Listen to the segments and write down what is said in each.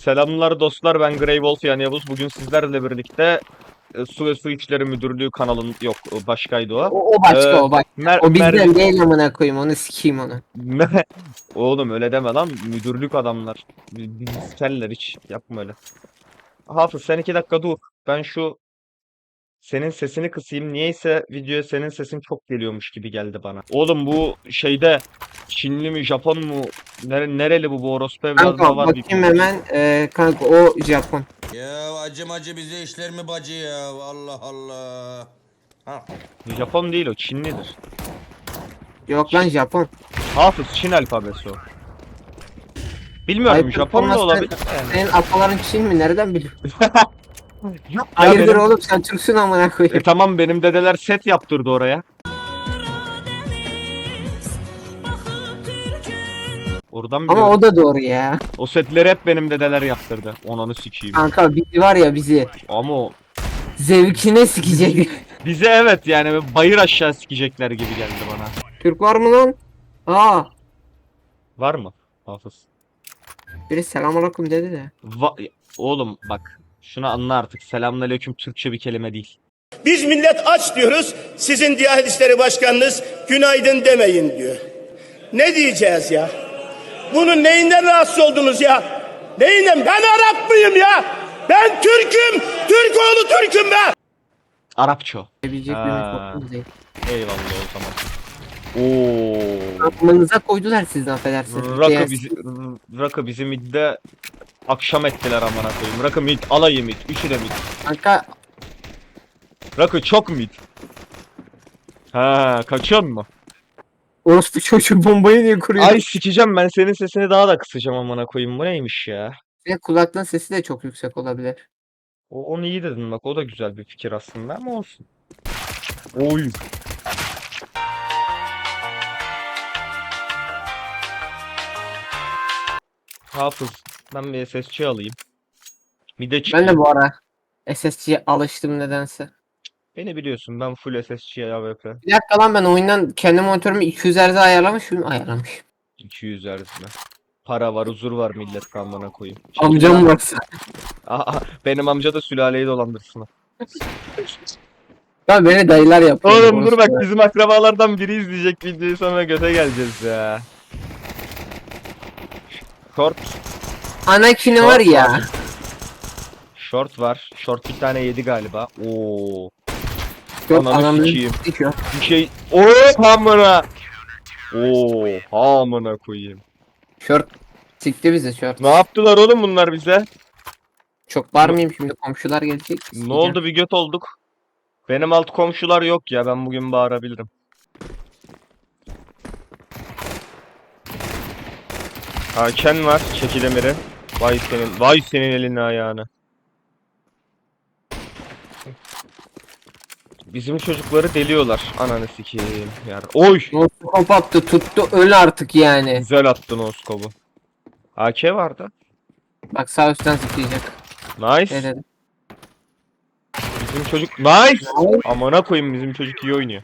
Selamlar dostlar ben Grey Wolf yani Yavuz. Bugün sizlerle birlikte e, Su ve Su İşleri Müdürlüğü kanalının yok o başkaydı o. O, o başka Ee, o bak. Mer O bizden değil amına koyayım onu sikeyim onu. Me- Oğlum öyle deme lan müdürlük adamlar. Bi- hiç yapma öyle. Hafız sen iki dakika dur. Ben şu senin sesini kısayım. Niyeyse videoya senin sesin çok geliyormuş gibi geldi bana. Oğlum bu şeyde Çinli mi Japon mu nere nereli bu bu orospu evladı Kanka var bir bakayım hemen. Ee, kanka o Japon. Ya acım acı bize işler mi bacı ya? Allah Allah. Ha. Japon değil o Çinlidir. Yok lan Japon. Hafız Çin alfabesi o. Bilmiyorum Ay, Japon da olmaz, olabilir. Yani. Senin ataların Çin mi? Nereden biliyorsun? Ya Hayırdır benim- oğlum sen Türksün amına E koyayım. tamam benim dedeler set yaptırdı oraya. Oradan Ama o da doğru ya. O setleri hep benim dedeler yaptırdı. Onanı sikeyim. Kanka bizi var ya bizi. Ama o Zevkine sikecek. bize evet yani bayır aşağı sikecekler gibi geldi bana. Türk var mı lan? Aa. Var mı? Hafız. Biri selamünaleyküm dedi de. Va- Oğlum bak şunu anla artık. Selamünaleyküm Türkçe bir kelime değil. Biz millet aç diyoruz. Sizin Diyanet İşleri Başkanınız günaydın demeyin diyor. Ne diyeceğiz ya? Bunun neyinden rahatsız oldunuz ya? Neyinden? Ben Arap mıyım ya? Ben Türk'üm. Türk oğlu Türk'üm ben. Arapça. o. Bilecek bir Aa. mikrofon değil. Eyvallah o zaman. Oo. Aklınıza koydular sizden affedersiniz. Rakı bizi Rakı bizi midde akşam ettiler amına koyayım. Rakı mid, alayı mid, üçü de mid. Kanka Rakı çok mid. Ha, kaçıyor mu? orospu çocuğu bombayı niye kuruyor? Ay sikeceğim ben senin sesini daha da kısacağım amına koyayım. Bu neymiş ya? Ve kulaklığın sesi de çok yüksek olabilir. O, onu iyi dedin bak o da güzel bir fikir aslında ama olsun. Oy. Hafız ben bir SSC alayım. Bir de Ben çıkayım. de bu ara SSC'ye alıştım nedense. Beni biliyorsun ben full SSC AWP. Bir dakika lan ben oyundan kendi monitörümü 200 Hz ayarlamış mıyım? Ayarlamış. 200 erzine. Para var, huzur var millet kanına koyayım. Amcam varsa. Aa, benim amca da sülaleyi dolandırsın. Ya beni dayılar yapıyor. Oğlum dur bak bizim akrabalardan biri izleyecek videoyu sonra göte geleceğiz ya. Short, Anakin'i Short var ya. var. short var. Short bir tane yedi galiba. Oo. Yok Ananı anamın sikeyim. Bir şey. Oo hamına. Oo hamına koyayım. Şort. Sikti bizi şort. Ne yaptılar oğlum bunlar bize? Çok var mıyım şimdi komşular gelecek. Ne oldu bir göt olduk. Benim alt komşular yok ya ben bugün bağırabilirim. Haken var çekil emiri. Vay senin vay senin elini ayağını. Bizim çocukları deliyorlar. Ananı sikeyim. Yani. Oy! Noskop attı tuttu öl artık yani. Güzel attın o skobu. AK vardı. Bak sağ üstten zıplayacak. Nice. dedim? Bizim çocuk nice. Amına koyayım bizim çocuk iyi oynuyor.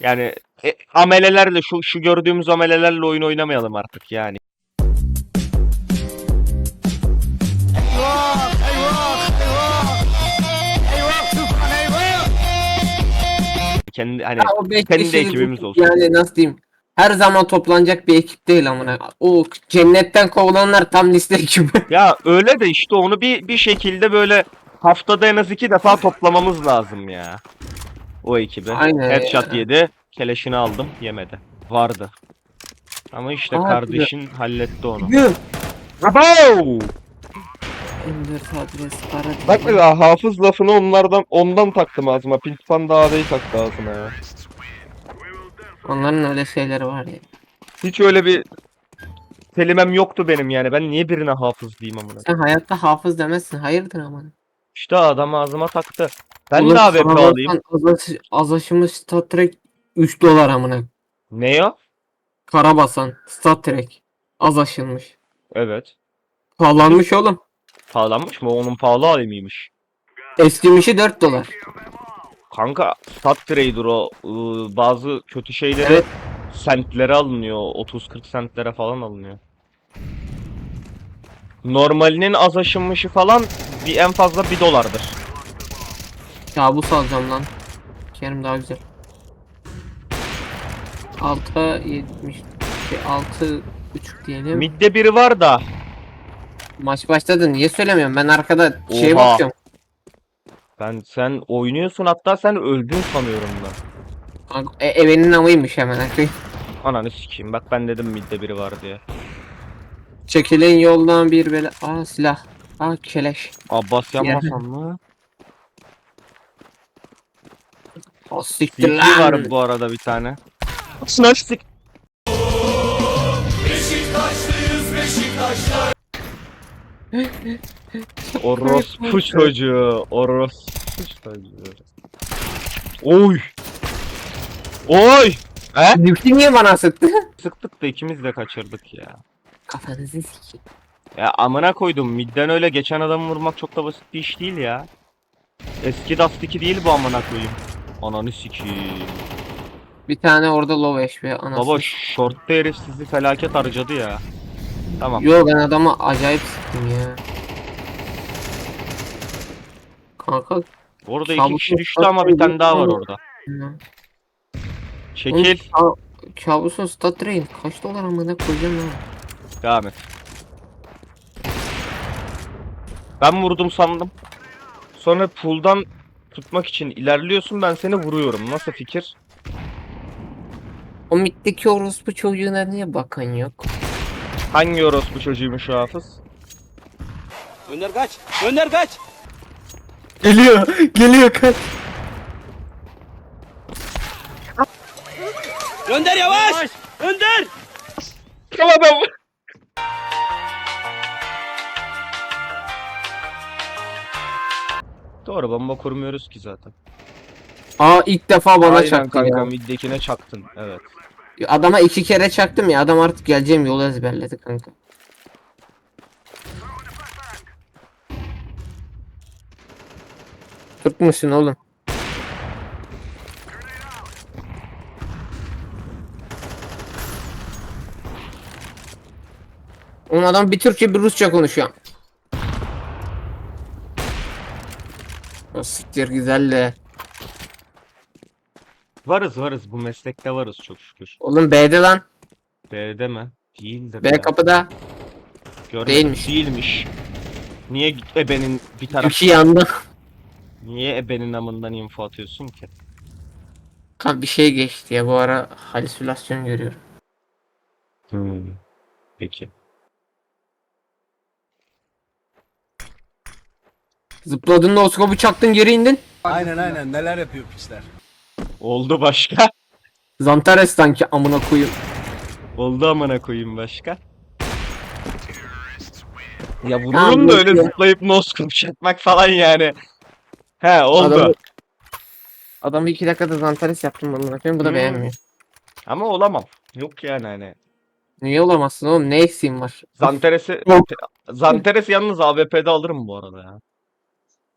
Yani e, amelelerle şu şu gördüğümüz amelelerle oyun oynamayalım artık yani. Kendi hani Ya o beş kendi kişilik ekibimiz olsun. Yani nasıl diyeyim? Her zaman toplanacak bir ekip değil amına. O cennetten kovulanlar tam liste ekibi. Ya öyle de işte onu bir bir şekilde böyle haftada en az iki defa toplamamız lazım ya. O ekibi. Aynen Headshot yedi. Keleşini aldım. Yemedi. Vardı. Ama işte Aa, kardeşin halletti onu. Abo! M4 adres para. Bak ya hafız lafını onlardan ondan taktım ağzıma. Pintipan Dağı'yı taktı ağzıma ya. Onların öyle şeyleri var ya. Hiç öyle bir kelimem yoktu benim yani. Ben niye birine hafız diyeyim amına. Sen hayatta hafız demezsin. Hayırdır aman. İşte adam ağzıma taktı. Ben Oğlum de AWP alayım. Azaş, azaşımız Star Trek 3 dolar amına. Ne o? Karabasan Star Trek. Az aşılmış. Evet. Pahalanmış oğlum. Pahalanmış mı? Onun pahalı halimiymiş. Eskimişi 4 dolar. Kanka stat trader o ıı, bazı kötü şeyleri Evet. sentlere alınıyor. 30-40 sentlere falan alınıyor. Normalinin az aşınmışı falan bir en fazla 1 dolardır. Kabus alacağım lan. Kerim daha güzel. 6 70 6 buçuk diyelim. Midde biri var da Maç başladı. Niye söylemiyorum? Ben arkada şeye Oha. bakıyorum. ben sen oynuyorsun hatta sen öldün sanıyorum da. Kanka, E, evenin avıymış hemen. Ananı sikeyim bak ben dedim midde biri var diye. Çekilin yoldan bir bela. Aa silah. Aa keleş. Abbas yanmasam mı? O siktir CT lan. var bu arada bir tane. Sınaş sik. Orospu çocuğu. Orospu çocuğu. Oy. Oy. He? Zülfü niye bana sıktı? Sıktık da ikimiz de kaçırdık ya. Kafanızı sikeyim. Ya amına koydum. Midden öyle geçen adamı vurmak çok da basit bir iş değil ya. Eski Dust 2 değil bu amına koyayım. Ananı sikeyim. Bir tane orada low HP anasını. Baba shortta herif sizi felaket harcadı ya. Tamam. Yo ben adamı acayip sıktım ya. Kanka. Orada iki kişi düştü ama bir tane daha var orada. Çekil. Oğlum, ka- Kabusun stat drain kaç dolar amına koyacağım lan. Devam et. Ben vurdum sandım. Sonra pool'dan tutmak için ilerliyorsun ben seni vuruyorum. Nasıl fikir? O middeki orospu çocuğuna niye bakan yok? Hangi orospu çocuğuymuş o hafız? Önder kaç. Önder kaç. Geliyor. Geliyor kaç. Önder yavaş. Önder. Tamam ben Doğru bomba kurmuyoruz ki zaten. Aa ilk defa bana Aynen çaktı kanka ya. middekine çaktın. Evet. Adama iki kere çaktım ya adam artık geleceğim yolu ezberledi kanka. Müsün oğlum? Oğlum adam bir Türkçe bir Rusça konuşuyor. O siktir güzel. Varız varız bu meslekte varız çok şükür. Oğlum B'de lan. B'de mi? Değildir B ya. kapıda. Görmedim. değilmiş. Değilmiş. Niye ebenin bir taraf İki yandı. Niye ebenin amından info atıyorsun ki? Kanka bir şey geçti ya bu ara halüsinasyon görüyorum. Hmm. Peki. Zıpladın da o skopu çaktın geri indin. Aynen aynen neler yapıyor piçler. Oldu başka. Zantares sanki amına koyayım. Oldu amına koyayım başka. Ya vururum da öyle ya. zıplayıp noskop çekmek falan yani. He oldu. Adamı, adamı iki dakikada Zantares yaptım amına koyayım bu da Hmm. beğenmiyor. Ama olamam. Yok yani hani. Niye olamazsın oğlum ne eksiğin var? Zanteres'i Yok. Zanteres yalnız AWP'de alırım bu arada ya.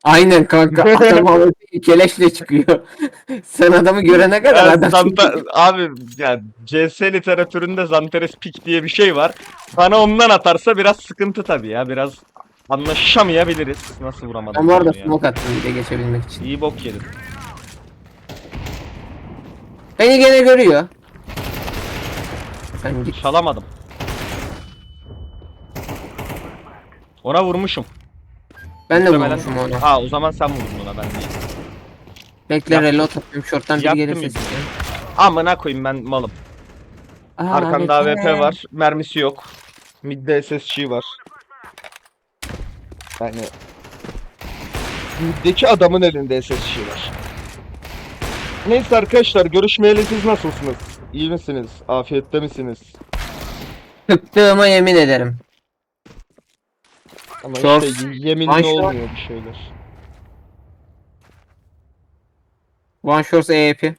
Aynen kanka adam abi keleşle çıkıyor. Sen adamı görene kadar Ya adam Zanta- abi ya CS literatüründe Zanteres pick diye bir şey var. Sana ondan atarsa biraz sıkıntı tabii ya. Biraz anlaşamayabiliriz. Nasıl vuramadım Ben bu arada onu ya. smoke attım bir de geçebilmek için. İyi bok yedim. Beni gene görüyor. Sen git. Çalamadım. Ona vurmuşum. Ben de Muhtemelen- vurmuşum ona. Ha o zaman sen vurdun ona ben değil. Bekle Yaptım. reload atıyorum short'tan biri Yaptım gelirse. Amına koyayım ben malım. Aa, Arkanda bekle. AWP var. Mermisi yok. Midde SSG var. Yani Middeki adamın elinde SSG var. Neyse arkadaşlar görüşmeyeli siz nasılsınız? İyi misiniz? Afiyette misiniz? Tıktığıma yemin ederim. Ama Short. işte yeminli shot. olmuyor bir şeyler. One Shores EAP.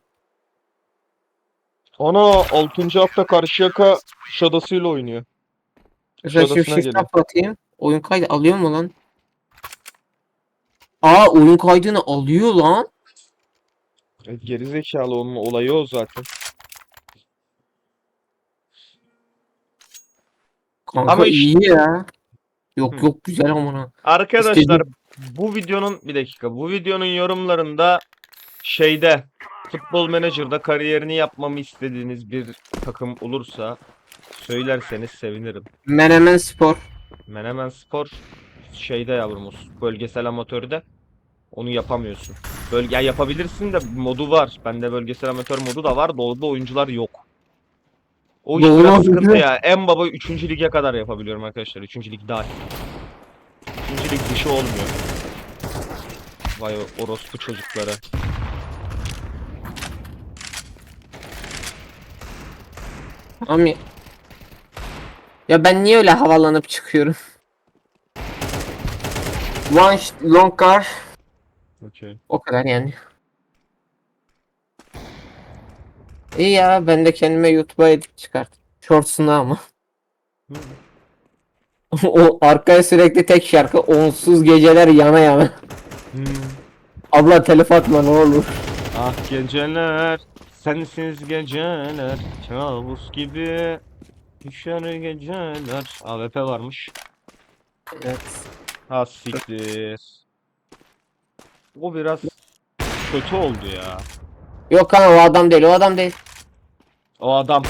Ana 6. hafta Karşıyaka Shadow'suyla oynuyor. Mesela şimdi shift geliyor. Oyun kaydı alıyor mu lan? Aa oyun kaydını alıyor lan. E, Gerizekalı onun olayı o zaten. Kanka Ama iyi ya. Yok Hı. yok güzel amına. Arkadaşlar İstediğim- bu videonun bir dakika bu videonun yorumlarında şeyde Futbol Manager'da kariyerini yapmamı istediğiniz bir takım olursa söylerseniz sevinirim. Menemen Spor. Menemen Spor şeyde yavrumuz bölgesel amatörde onu yapamıyorsun. Bölge ya yapabilirsin de modu var. Bende bölgesel amatör modu da var. Doğuda oyuncular yok. O Doğru yüzden oyuncu- sıkıntı ya. En baba 3. lige kadar yapabiliyorum arkadaşlar. 3. lig dahil. 3. lig dışı olmuyor. Vay orospu çocukları. Ami. Ya ben niye öyle havalanıp çıkıyorum? One long car. Okey. O kadar yani. İyi ya ben de kendime YouTube'a edit çıkart. Shorts'unu ama. O arkaya sürekli tek şarkı onsuz geceler yana yana. Hmm. Abla telef atma ne olur. Ah geceler, sensiz geceler, kabus gibi düşer geceler. AWP varmış. Evet. Ha siktir. O biraz kötü oldu ya. Yok kanka o adam değil o adam değil. O adam.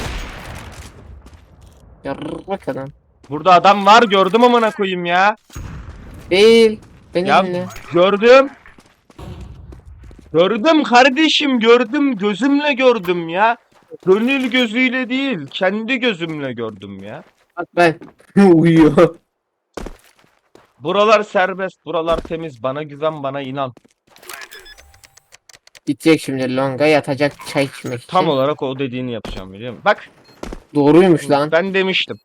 Yarrak adam. Burada adam var gördüm amına koyayım ya. Değil. Benim Ya ne? gördüm. Gördüm kardeşim gördüm gözümle gördüm ya. Gönül gözüyle değil kendi gözümle gördüm ya. Bak ben. Uyuyor. Buralar serbest buralar temiz bana güven bana inan. Gidecek şimdi longa yatacak çay içmek için. Tam olarak o dediğini yapacağım biliyor musun? Bak Doğruymuş lan. ben demiştim.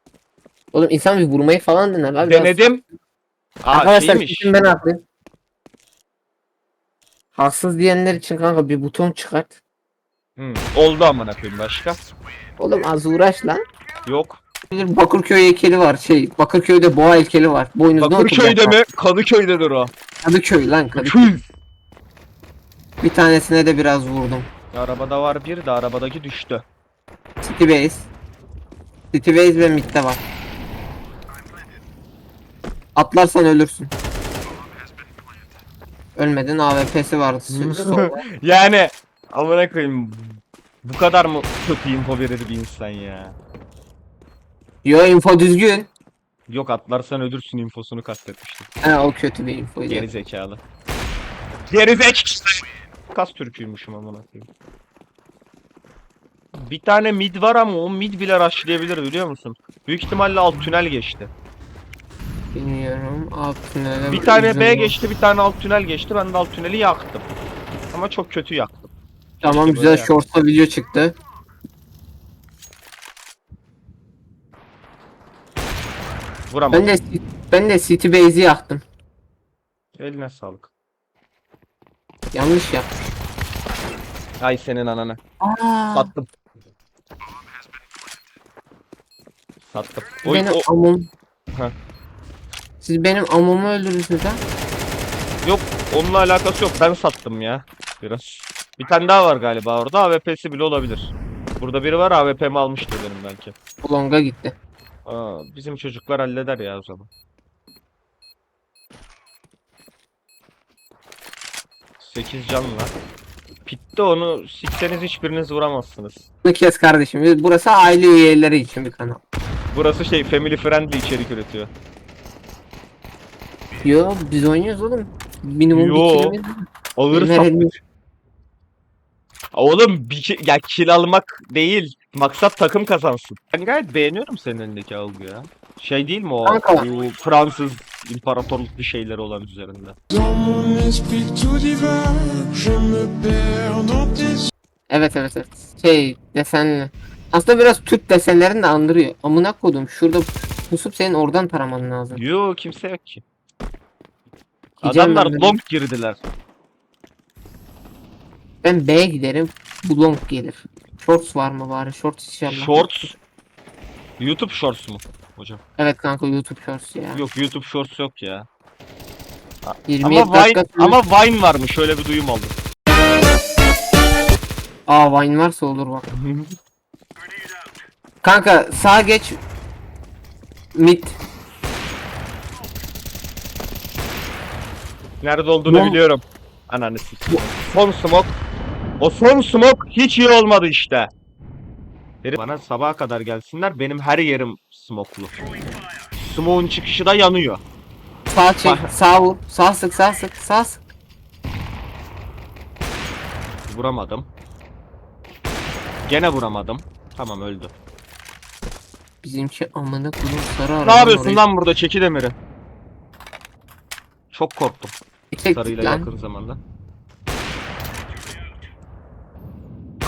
Oğlum insan bir vurmayı falan dener biraz. Denedim. Aa Arkadaşlar şeymiş. ben haklıyım. Haksız diyenler için kanka bir buton çıkart. Hı, oldu amına koyayım başka. Oğlum az uğraş lan. Yok. Bir Bakırköy heykeli var. Şey Bakırköy'de boğa heykeli var. Boynuzuna Bakırköy'de oturacak. mi? Kadıköy'dedir o. Kadıköy lan Kadıköy. Köy. Bir tanesine de biraz vurdum. Arabada var bir de arabadaki düştü. City Base. City Base ve midde var. Atlarsan ölürsün. Ölmedin AWP'si vardı. solda. Yani amına koyayım. Bu kadar mı kötü info verir bir insan ya? Yo info düzgün. Yok atlarsan ölürsün infosunu kastetmiştim. Ha o kötü bir infoydu. Geri zekalı. Geri zekalı. Kas türküymüşüm amına koyayım. Bir tane mid var ama o mid bile rushlayabilir biliyor musun? Büyük ihtimalle alt tünel geçti. Bilmiyorum. Alt tünele Bir tane B geçti, bir tane alt tünel geçti. Ben de alt tüneli yaktım. Ama çok kötü yaktım. Tamam Keşke güzel shorts'ta video çıktı. Vuramadım. Ben de ben de City Base'i yaktım. Eline sağlık. Yanlış yaptım. Ay senin ananı. Aa, Sattım. Sattım. Oy, benim o. Heh. Siz benim amumu öldürürsünüz ha? yok onunla alakası yok. Ben sattım ya. Biraz. Bir tane daha var galiba orada. AWP'si bile olabilir. Burada biri var AWP'mi almıştır benim belki. Bu longa gitti. Aa, bizim çocuklar halleder ya o zaman. Sekiz canla. Pitte onu sikseniz hiçbiriniz vuramazsınız. Bunu kes kardeşim. Burası aile üyeleri için bir kanal. Burası şey family friendly içerik üretiyor. Yo biz oynuyoruz oğlum. Minimum Yo. bir kilimiz. Oğlum bir ki- ya kill almak değil. Maksat takım kazansın. Ben gayet beğeniyorum senin elindeki algı ya. Şey değil mi o? Kanka. Bu Fransız imparatorluk bir şeyleri olan üzerinde. Evet evet evet. Şey desenli. Aslında biraz Türk desenlerini de andırıyor. Amına kodum şurada pusup senin oradan taraman lazım. Yo kimse yok ki. Gideceğim Adamlar ben de. long girdiler. Ben B'ye giderim. Bu long gelir. Shorts var mı bari? Shorts inşallah. Shorts. YouTube Shorts mu hocam? Evet kanka YouTube Shorts ya. Yok YouTube Shorts yok ya. 27 Ama Vine, dakika ama Vine varmış. Şöyle bir duyum aldım. Aa Vine varsa olur bak. Kanka sağa geç. Mid. Nerede olduğunu Lan- biliyorum. Ananı sikeyim. Son smoke. O son smoke hiç iyi olmadı işte. Herif Bana sabaha kadar gelsinler. Benim her yerim smoklu. Smoke'un çıkışı da yanıyor. Sağ çek, Bak. sağ vur, sağ sık, sağ sık, sağ sık. Vuramadım. Gene vuramadım. Tamam öldü. Bizimki amına kodum sarı Ne arabanın yapıyorsun oraya- lan burada çeki demiri? Çok korktum sarıyla lan. yakın zamanda.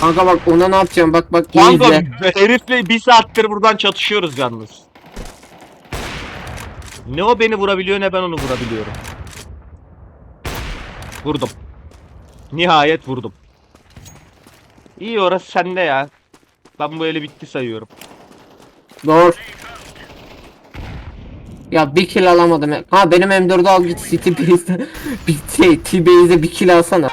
Kanka bak ona ne yapacağım bak bak iyi Kanka izle. herifle bir saattir buradan çatışıyoruz yalnız. Ne o beni vurabiliyor ne ben onu vurabiliyorum. Vurdum. Nihayet vurdum. İyi orası sende ya. Ben bu eli bitti sayıyorum. Doğru. Ya bir kill alamadım. Ha benim M4'ü al git City Base'de şey T-Base'de bir kill alsana.